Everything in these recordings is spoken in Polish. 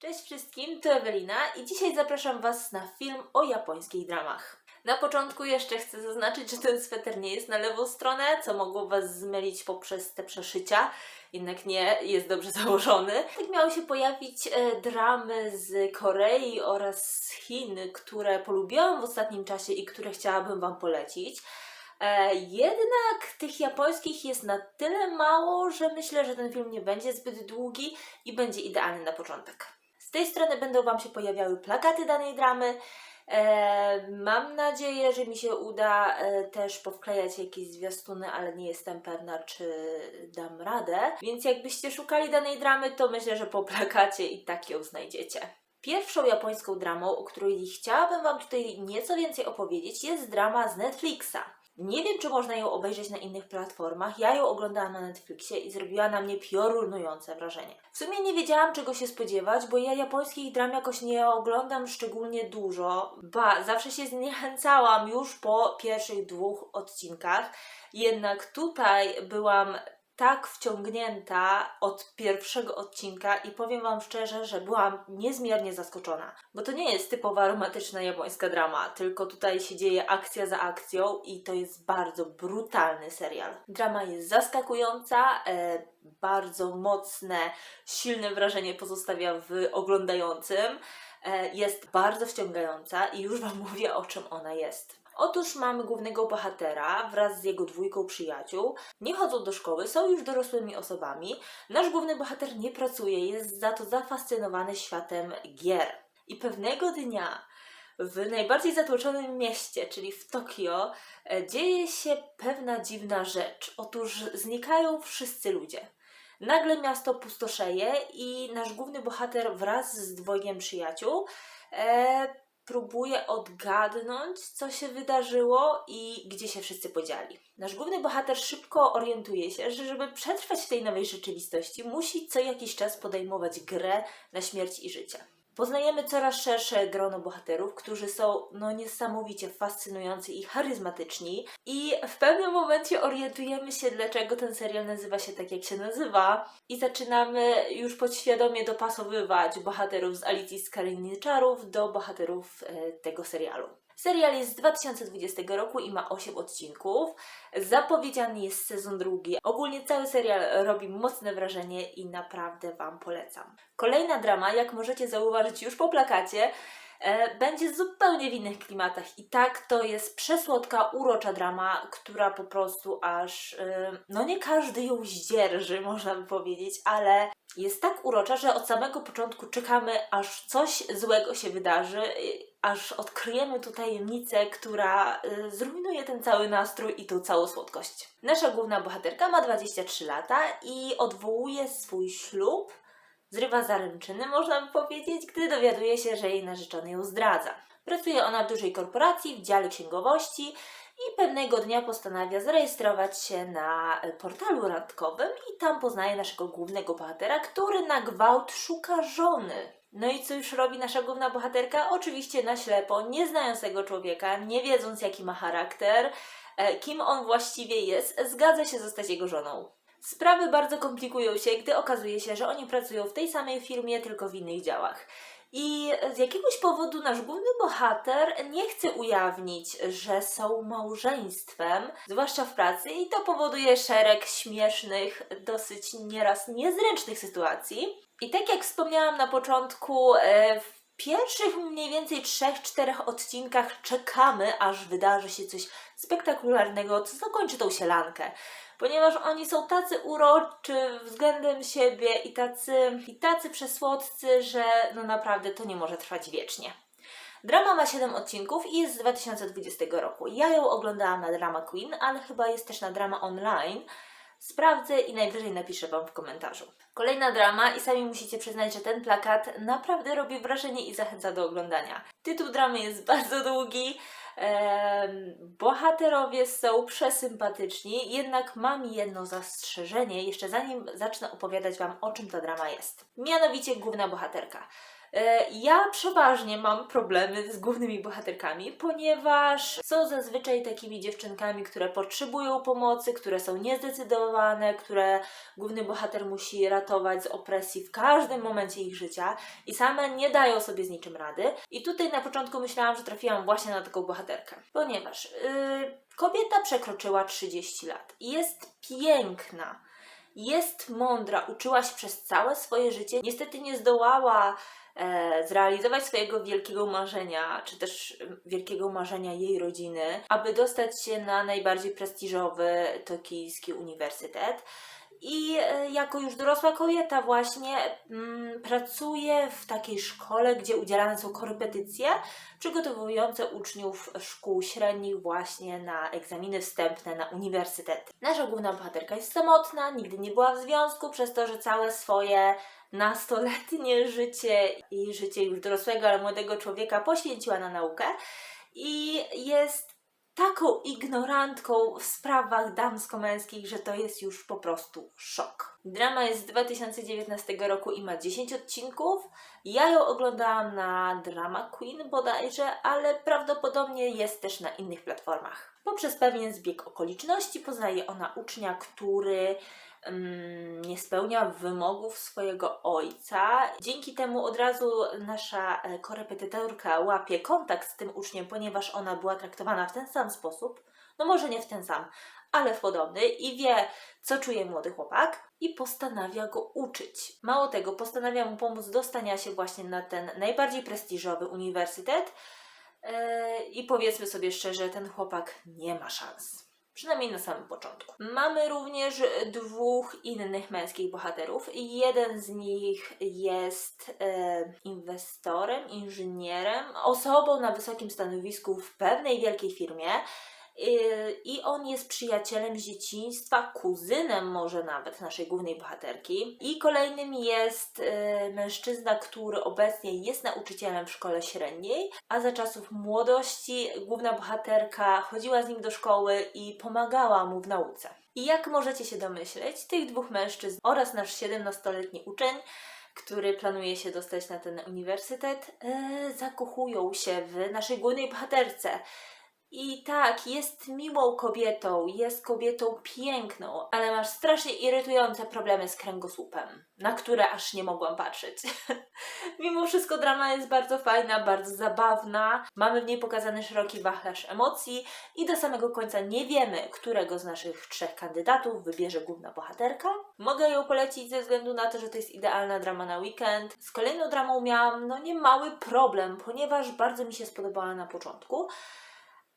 Cześć wszystkim, to Ewelina i dzisiaj zapraszam Was na film o japońskich dramach. Na początku jeszcze chcę zaznaczyć, że ten sweter nie jest na lewą stronę, co mogło Was zmylić poprzez te przeszycia, jednak nie, jest dobrze założony. Tak miały się pojawić e, dramy z Korei oraz z Chin, które polubiłam w ostatnim czasie i które chciałabym Wam polecić. E, jednak tych japońskich jest na tyle mało, że myślę, że ten film nie będzie zbyt długi i będzie idealny na początek. Z tej strony będą Wam się pojawiały plakaty danej dramy. E, mam nadzieję, że mi się uda e, też powklejać jakieś zwiastuny, ale nie jestem pewna, czy dam radę. Więc jakbyście szukali danej dramy, to myślę, że po plakacie i tak ją znajdziecie. Pierwszą japońską dramą, o której chciałabym Wam tutaj nieco więcej opowiedzieć, jest drama z Netflixa. Nie wiem, czy można ją obejrzeć na innych platformach. Ja ją oglądałam na Netflixie i zrobiła na mnie piorunujące wrażenie. W sumie nie wiedziałam, czego się spodziewać, bo ja japońskich dram jakoś nie oglądam szczególnie dużo. Ba, zawsze się zniechęcałam już po pierwszych dwóch odcinkach. Jednak tutaj byłam tak wciągnięta od pierwszego odcinka i powiem Wam szczerze, że byłam niezmiernie zaskoczona. Bo to nie jest typowa romantyczna japońska drama, tylko tutaj się dzieje akcja za akcją i to jest bardzo brutalny serial. Drama jest zaskakująca, e, bardzo mocne, silne wrażenie pozostawia w oglądającym. E, jest bardzo wciągająca i już Wam mówię o czym ona jest. Otóż mamy głównego bohatera wraz z jego dwójką przyjaciół. Nie chodzą do szkoły, są już dorosłymi osobami. Nasz główny bohater nie pracuje, jest za to zafascynowany światem gier. I pewnego dnia w najbardziej zatłoczonym mieście, czyli w Tokio, e, dzieje się pewna dziwna rzecz. Otóż znikają wszyscy ludzie. Nagle miasto pustoszeje i nasz główny bohater wraz z dwojgiem przyjaciół e, próbuje odgadnąć, co się wydarzyło i gdzie się wszyscy podzieli. Nasz główny bohater szybko orientuje się, że żeby przetrwać w tej nowej rzeczywistości, musi co jakiś czas podejmować grę na śmierć i życie. Poznajemy coraz szersze grono bohaterów, którzy są no niesamowicie fascynujący i charyzmatyczni i w pewnym momencie orientujemy się, dlaczego ten serial nazywa się tak, jak się nazywa i zaczynamy już podświadomie dopasowywać bohaterów z Alicji z Krainy Czarów do bohaterów e, tego serialu. Serial jest z 2020 roku i ma 8 odcinków. Zapowiedziany jest sezon drugi. Ogólnie cały serial robi mocne wrażenie i naprawdę Wam polecam. Kolejna drama, jak możecie zauważyć już po plakacie, e, będzie zupełnie w innych klimatach. I tak to jest przesłodka, urocza drama, która po prostu aż, e, no nie każdy ją zdzierży, można by powiedzieć, ale jest tak urocza, że od samego początku czekamy, aż coś złego się wydarzy, aż odkryjemy tu tajemnicę, która y, zrujnuje ten cały nastrój i tą całą słodkość. Nasza główna bohaterka ma 23 lata i odwołuje swój ślub, zrywa zaręczyny, można by powiedzieć, gdy dowiaduje się, że jej narzeczony ją zdradza. Pracuje ona w dużej korporacji w dziale księgowości i pewnego dnia postanawia zarejestrować się na e, portalu randkowym i tam poznaje naszego głównego bohatera, który na gwałt szuka żony. No i co już robi nasza główna bohaterka? Oczywiście na ślepo, nie znając tego człowieka, nie wiedząc jaki ma charakter, e, kim on właściwie jest, zgadza się zostać jego żoną. Sprawy bardzo komplikują się, gdy okazuje się, że oni pracują w tej samej firmie, tylko w innych działach. I z jakiegoś powodu nasz główny bohater nie chce ujawnić, że są małżeństwem, zwłaszcza w pracy, i to powoduje szereg śmiesznych, dosyć nieraz niezręcznych sytuacji. I tak jak wspomniałam na początku, e, w pierwszych mniej więcej 3-4 odcinkach czekamy, aż wydarzy się coś spektakularnego, co zakończy tą sielankę ponieważ oni są tacy uroczy względem siebie i tacy, i tacy przesłodcy, że no naprawdę to nie może trwać wiecznie. Drama ma 7 odcinków i jest z 2020 roku. Ja ją oglądałam na Drama Queen, ale chyba jest też na Drama Online. Sprawdzę i najwyżej napiszę Wam w komentarzu. Kolejna drama i sami musicie przyznać, że ten plakat naprawdę robi wrażenie i zachęca do oglądania. Tytuł dramy jest bardzo długi, bohaterowie są przesympatyczni, jednak mam jedno zastrzeżenie, jeszcze zanim zacznę opowiadać Wam o czym ta drama jest. Mianowicie główna bohaterka. E, Ja przeważnie mam problemy z głównymi bohaterkami, ponieważ są zazwyczaj takimi dziewczynkami, które potrzebują pomocy, które są niezdecydowane, które główny bohater musi ratować z opresji w każdym momencie ich życia i same nie dają sobie z niczym rady. I tutaj na początku myślałam, że trafiłam właśnie na taką bohaterkę, ponieważ yy, kobieta przekroczyła 30 lat i jest piękna. Jest mądra, uczyła się przez całe swoje życie. Niestety nie zdołała zrealizować swojego wielkiego marzenia, czy też wielkiego marzenia jej rodziny, aby dostać się na najbardziej prestiżowy tokijski uniwersytet. I e, jako już dorosła kobieta właśnie mm, pracuje w takiej szkole, gdzie udzielane są korepetycje przygotowujące uczniów szkół średnich właśnie na egzaminy wstępne na uniwersytety. Nasza główna bohaterka jest samotna, nigdy nie była w związku, przez to, że całe swoje nastoletnie życie i życie już dorosłego, ale młodego człowieka poświęciła na naukę i jest taką ignorantką w sprawach damsko-męskich, że to jest już po prostu szok. Drama jest z 2019 roku i ma 10 odcinków. Ja ją oglądałam na Drama Queen bodajże, ale prawdopodobnie jest też na innych platformach. Poprzez pewien zbieg okoliczności poznaje ona ucznia, który nie spełnia wymogów swojego ojca. Dzięki temu od razu nasza e, korepetytorka łapie kontakt z tym uczniem, ponieważ ona była traktowana w ten sam sposób. No może nie w ten sam, ale w podobny i wie, co czuje młody chłopak i postanawia go uczyć. Mało tego, postanawia mu pomóc dostania się właśnie na ten najbardziej prestiżowy uniwersytet Eee, i powiedzmy sobie szczerze, ten chłopak nie ma szans. Przynajmniej na samym początku. Mamy również dwóch innych męskich bohaterów. Jeden z nich jest e, inwestorem, inżynierem, osobą na wysokim stanowisku w pewnej wielkiej firmie. Yy, I on jest przyjacielem z dzieciństwa, kuzynem może nawet naszej głównej bohaterki. I kolejnym jest yy, mężczyzna, który obecnie jest nauczycielem w szkole średniej, a za czasów młodości główna bohaterka chodziła z nim do szkoły i pomagała mu w nauce. I jak możecie się domyśleć, tych dwóch mężczyzn oraz nasz 17-letni uczeń który planuje się dostać na ten uniwersytet, yy, zakochują się w naszej głównej bohaterce. I tak, jest miłą kobietą, jest kobietą piękną, ale masz strasznie irytujące problemy z kręgosłupem, na które aż nie mogłam patrzeć. Mimo wszystko drama jest bardzo fajna, bardzo zabawna, mamy w niej pokazany szeroki wachlarz emocji i do samego końca nie wiemy, którego z naszych trzech kandydatów wybierze główna bohaterka. Mogę ją polecić ze względu na to, że to jest idealna drama na weekend. Z kolejną dramą miałam no nie mały problem, ponieważ bardzo mi się spodobała na początku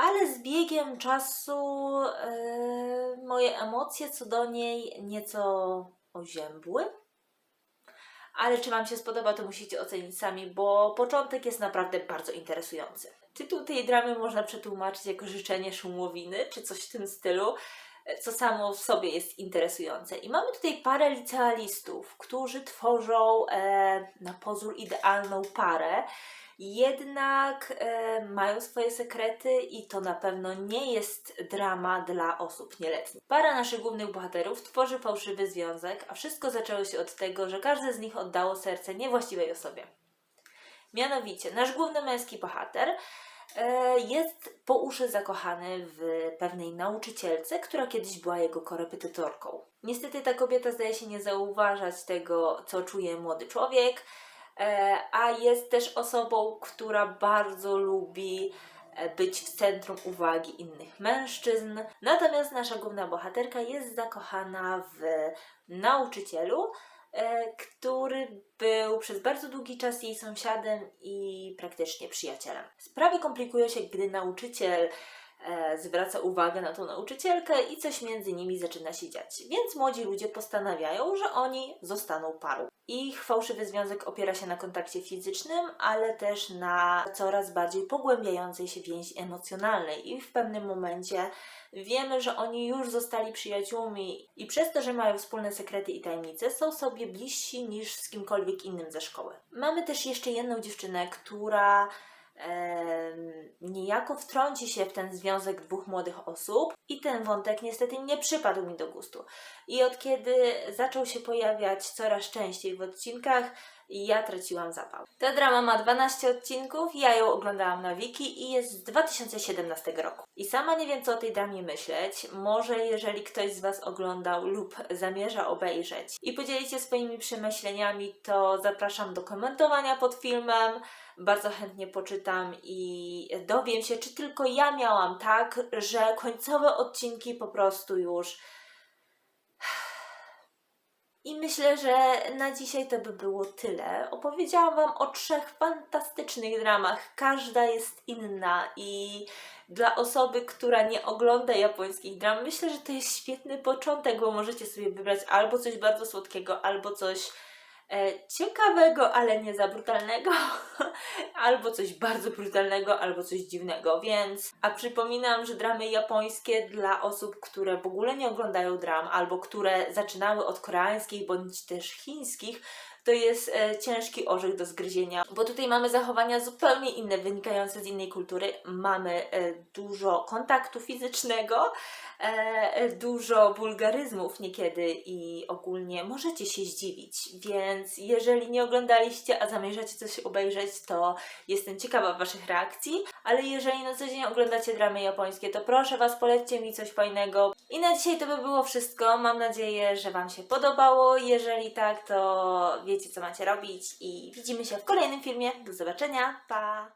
ale z biegiem czasu e, moje emocje co do niej nieco oziębły. Ale czy Wam się spodoba, to musicie ocenić sami, bo początek jest naprawdę bardzo interesujący. Tytuł tej dramy można przetłumaczyć jako życzenie szumowiny, czy coś w tym stylu, e, co samo w sobie jest interesujące. I mamy tutaj parę licealistów, którzy tworzą e, na pozór idealną parę jednak e, mają swoje sekrety i to na pewno nie jest drama dla osób nieletnich. Para naszych głównych bohaterów tworzy fałszywy związek, a wszystko zaczęło się od tego, że każde z nich oddało serce niewłaściwej osobie. Mianowicie, nasz główny męski bohater e, jest po uszy zakochany w pewnej nauczycielce, która kiedyś była jego korepetytorką. Niestety ta kobieta zdaje się nie zauważać tego, co czuje młody człowiek, a jest też osobą, która bardzo lubi e, być w centrum uwagi innych mężczyzn. Natomiast nasza główna bohaterka jest zakochana w nauczycielu, e, który był przez bardzo długi czas jej sąsiadem i praktycznie przyjacielem. Sprawy komplikują się, gdy nauczyciel e, zwraca uwagę na tą nauczycielkę i coś między nimi zaczyna się dziać. Więc młodzi ludzie postanawiają, że oni zostaną parą. Ich fałszywy związek opiera się na kontakcie fizycznym, ale też na coraz bardziej pogłębiającej się więzi emocjonalnej i w pewnym momencie wiemy, że oni już zostali przyjaciółmi i przez to, że mają wspólne sekrety i tajemnice, są sobie bliżsi niż z kimkolwiek innym ze szkoły. Mamy też jeszcze jedną dziewczynę, która niejako wtrąci się w ten związek dwóch młodych osób i ten wątek niestety nie przypadł mi do gustu. I od kiedy zaczął się pojawiać coraz częściej w odcinkach, ja traciłam zapał. Ta drama ma 12 odcinków, ja ją oglądałam na Wiki i jest z 2017 roku. I sama nie wiem, co o tej dramie myśleć. Może jeżeli ktoś z Was oglądał lub zamierza obejrzeć i podzielić się swoimi przemyśleniami, to zapraszam do komentowania pod filmem. Bardzo chętnie poczytam i dowiem się, czy tylko ja miałam tak, że końcowe odcinki po prostu już i myślę, że na dzisiaj to by było tyle. Opowiedziałam Wam o trzech fantastycznych dramach. Każda jest inna i dla osoby, która nie ogląda japońskich dram, myślę, że to jest świetny początek, bo możecie sobie wybrać albo coś bardzo słodkiego, albo coś ciekawego, ale nie za brutalnego, albo coś bardzo brutalnego, albo coś dziwnego, więc... A przypominam, że dramy japońskie dla osób, które w ogóle nie oglądają dram, albo które zaczynały od koreańskich, bądź też chińskich, to jest e, ciężki orzech do zgryzienia, bo tutaj mamy zachowania zupełnie inne, wynikające z innej kultury. Mamy e, dużo kontaktu fizycznego, e, dużo wulgaryzmów niekiedy i ogólnie możecie się zdziwić, więc jeżeli nie oglądaliście, a zamierzacie coś obejrzeć, to jestem ciekawa Waszych reakcji, ale jeżeli na co dzień oglądacie dramy japońskie, to proszę Was, polećcie mi coś fajnego. I na dzisiaj to by było wszystko. Mam nadzieję, że Wam się podobało. Jeżeli tak, to wiecie, co macie robić i widzimy się w kolejnym filmie. Do zobaczenia. Pa!